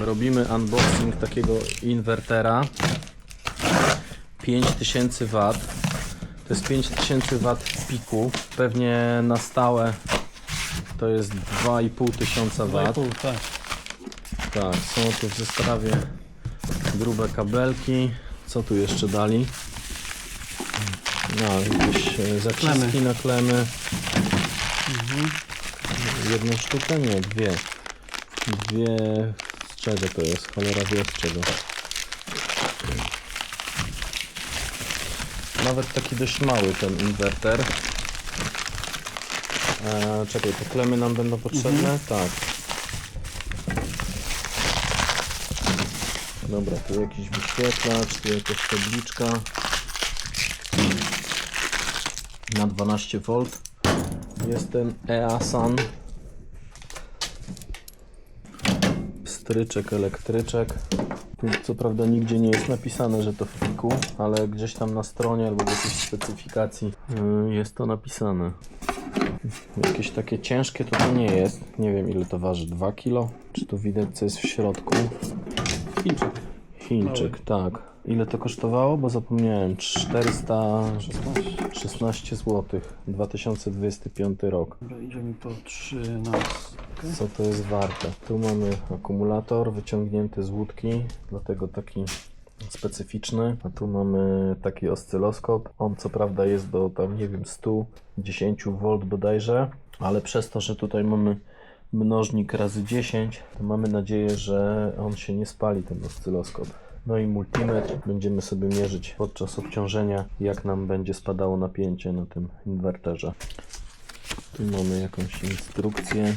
Robimy unboxing takiego inwertera 5000 W. To jest 5000 W piku. Pewnie na stałe to jest 2500 W. 2,5, tak. Tak, są tu w zestawie grube kabelki. Co tu jeszcze dali? No, jakieś e, zaciski Klemy. na klemy. Jedną sztukę? Nie, dwie. Dwie. Czego to jest? Cholera wie z czego. Nawet taki dość mały ten inwerter. E, czekaj, te klemy nam będą potrzebne? Tak. Dobra, tu jakiś wyświetlacz, tu jakaś tabliczka na 12 V. Jest ten EASAN elektryczek. Tu co prawda nigdzie nie jest napisane, że to w pliku, ale gdzieś tam na stronie albo w jakiejś specyfikacji yy, jest to napisane. Jakieś takie ciężkie to to nie jest. Nie wiem ile to waży, 2 kg? Czy tu widać co jest w środku? Chińczyk. Chińczyk, tak. Ile to kosztowało? Bo zapomniałem. 416 16. zł. 2025 rok. Dobra, idziemy po 13. Co to jest warte? Tu mamy akumulator wyciągnięty z łódki, dlatego taki specyficzny. A tu mamy taki oscyloskop. On co prawda jest do tam nie wiem 110 V bodajże, ale przez to, że tutaj mamy mnożnik razy 10, to mamy nadzieję, że on się nie spali ten oscyloskop. No i multimetr będziemy sobie mierzyć podczas obciążenia, jak nam będzie spadało napięcie na tym inwerterze. Tu mamy jakąś instrukcję.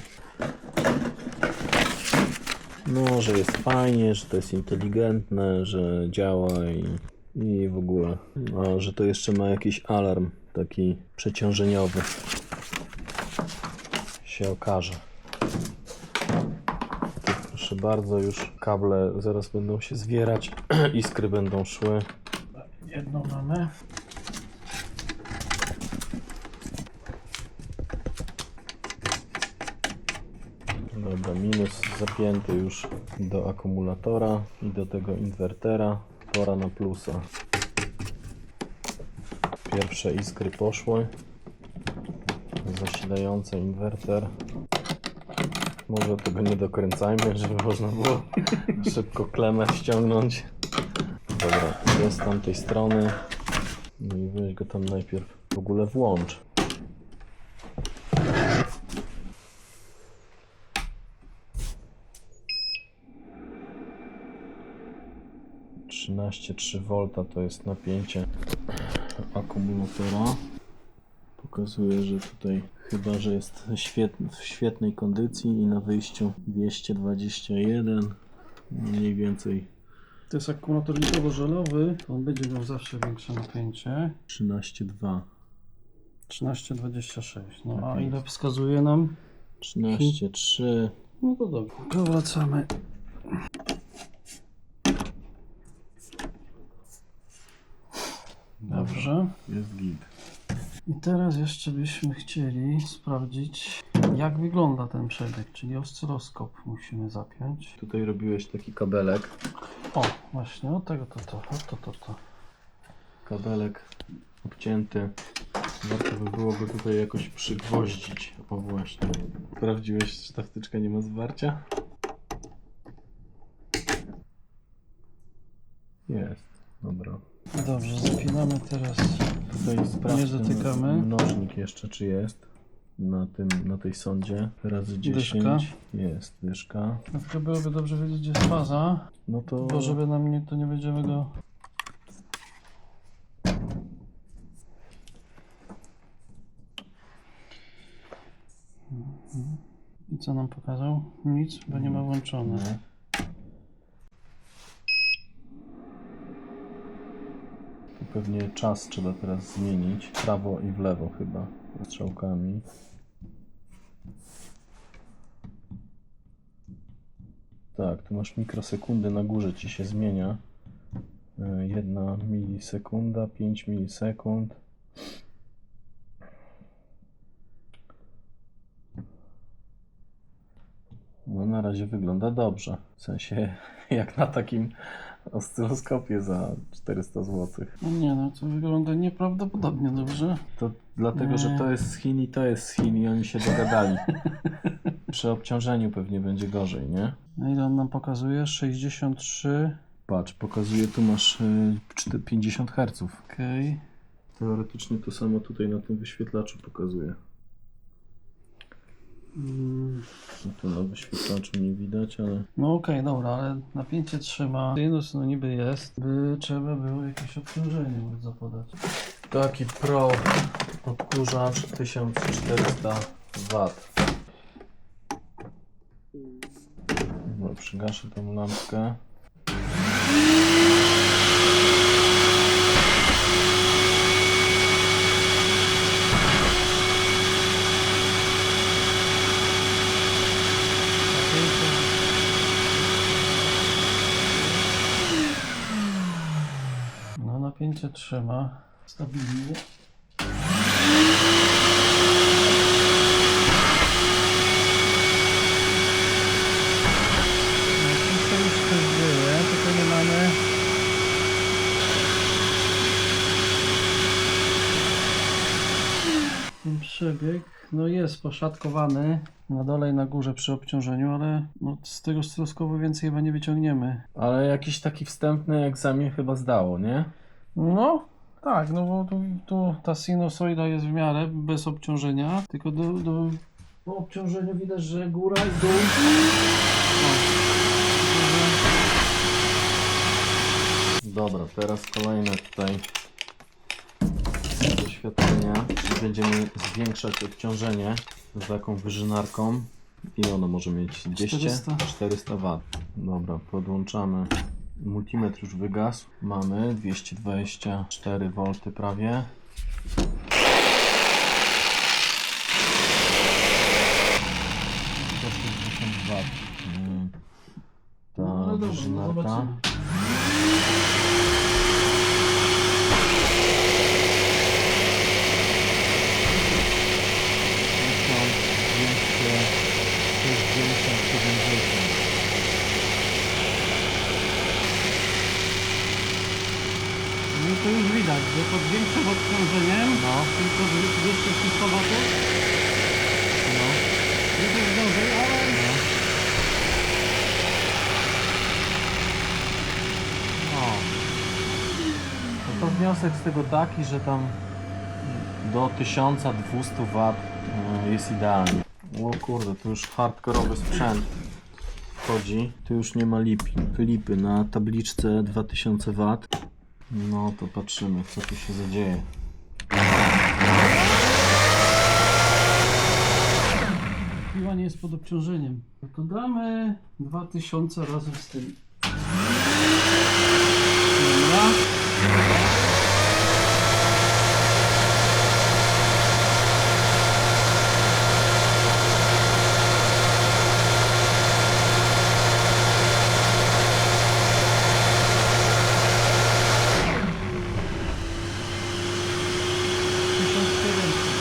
No, że jest fajnie, że to jest inteligentne, że działa i, i w ogóle. A że to jeszcze ma jakiś alarm taki przeciążeniowy. Się okaże. Proszę bardzo, już kable zaraz będą się zwierać, iskry będą szły. Jedną mamy. Dobra, minus zapięty już do akumulatora i do tego inwertera. Pora na plusa. Pierwsze iskry poszły. Zasilający inwerter. Może tego nie dokręcajmy, żeby można było szybko klemę ściągnąć. Dobra, jest z tamtej strony. No i weź go tam najpierw w ogóle włącz. Trzynaście trzy V to jest napięcie akumulatora. Pokazuje, że tutaj chyba, że jest świetny, w świetnej kondycji i na wyjściu 221 mniej więcej To jest akumulator litowo-żelowy. On będzie miał zawsze większe napięcie. 13,2 13,26. No Tak a jest. ile wskazuje nam? 13,3 No to dobrze. Powracamy. Dobrze. jest git. I teraz jeszcze byśmy chcieli sprawdzić, jak wygląda ten przebieg, czyli oscyloskop musimy zapiąć. Tutaj robiłeś taki kabelek. O, właśnie, od tego to to, o, to to to. Kabelek obcięty. Warto by było go tutaj jakoś przygwoździć. O właśnie. Sprawdziłeś, czy ta wtyczka nie ma zwarcia? Jest. Dobra. Dobrze, zapinamy teraz. Tutaj sprawdź Nie ten dotykamy. mnożnik jeszcze, czy jest. Na tym, na tej sondzie. Razy 10. Dyszka. Jest, dyszka. No Tylko byłoby dobrze wiedzieć, gdzie jest faza, No to... bo żeby nam nie, to nie będziemy go... I co nam pokazał? Nic, bo nie ma włączone. No. Pewnie czas trzeba teraz zmienić. W prawo i w lewo chyba. Strzałkami. Tak, tu masz mikrosekundy na górze ci się zmienia. E, Jedna milisekunda, 5 milisekund. No na razie razie wygląda dobrze. W sensie, jak na takim oscyloskopie za 400 zł. No nie no, to wygląda nieprawdopodobnie dobrze. To dlatego, że to jest z Chin i to jest z Chin i oni się dogadali. Przy obciążeniu pewnie będzie gorzej, nie? A ile on nam pokazuje? 63. Patrz, pokazuje, tu masz y, czty- 50 Hz. Okej. Teoretycznie to samo tutaj na tym wyświetlaczu pokazuje. No tu na wyświetlaczu nie widać, ale No okej, dobra, ale napięcie trzyma. Sinus no niby jest. By trzeba było jakieś obciążenie bardzo podać. taki Pro odkurzacz 1400 W. No, przygaszę tą lampkę. No napięcie trzyma. Stabilnie. No, wszystko już też były, tylko nie mamy ten przebieg. No jest poszatkowany na dole i na górze przy obciążeniu, ale no, z tego stroskowu więcej chyba nie wyciągniemy. Ale jakiś taki wstępny egzamin chyba zdało, nie? No, tak, no bo tu, tu ta sinusoida jest w miarę bez obciążenia, tylko do, do, po obciążeniu widać, że góra i dół. Dobra, teraz kolejne tutaj doświadczenia. Będziemy zwiększać obciążenie z taką wyżynarką i ono może mieć 200 400. 400 W. Dobra, podłączamy. Multimetr już wygasł. Mamy 224 V prawie. To 60 W. Mm. Ta No, no zobaczymy. No że pod większym obciążeniem, No, tylko 200 W, no, jest już gorzej, ale no. No. No to wniosek z tego taki, że tam do 1200 W y, jest idealnie. O kurde, tu już hardkorowy sprzęt wchodzi. Tu już nie ma lipi. Lipy na tabliczce 2000 W. No to patrzymy, co tu się zadzieje. piła nie jest pod obciążeniem. To damy 2000 razem z tym. Dobra. Tysiąc siedemset.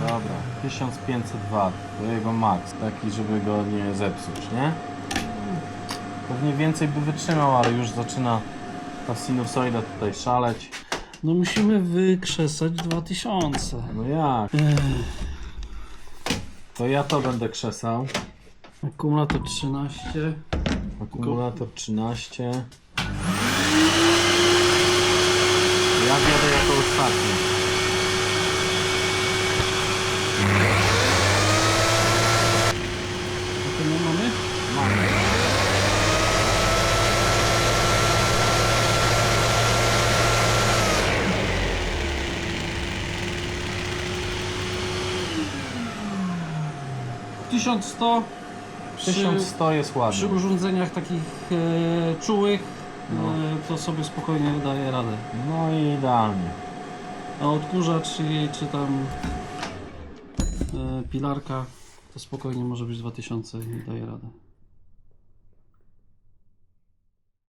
Dobra, 1500 W to jego max, taki żeby go nie zepsuć, nie? Pewnie więcej by wytrzymał, ale już zaczyna ta sinusoida tutaj szaleć. No musimy wykrzesać 2000. No jak? To ja to będę krzesał. Akumulator 13. Akumulator 13. Ja wjadę jako ostatni. 1100 przy, 1100 jest ładnie. przy urządzeniach takich e, czułych No. e, to sobie spokojnie daje radę. No i idealnie. A odkurzacz czy, czy tam e, pilarka to spokojnie może być 2000 i daje radę.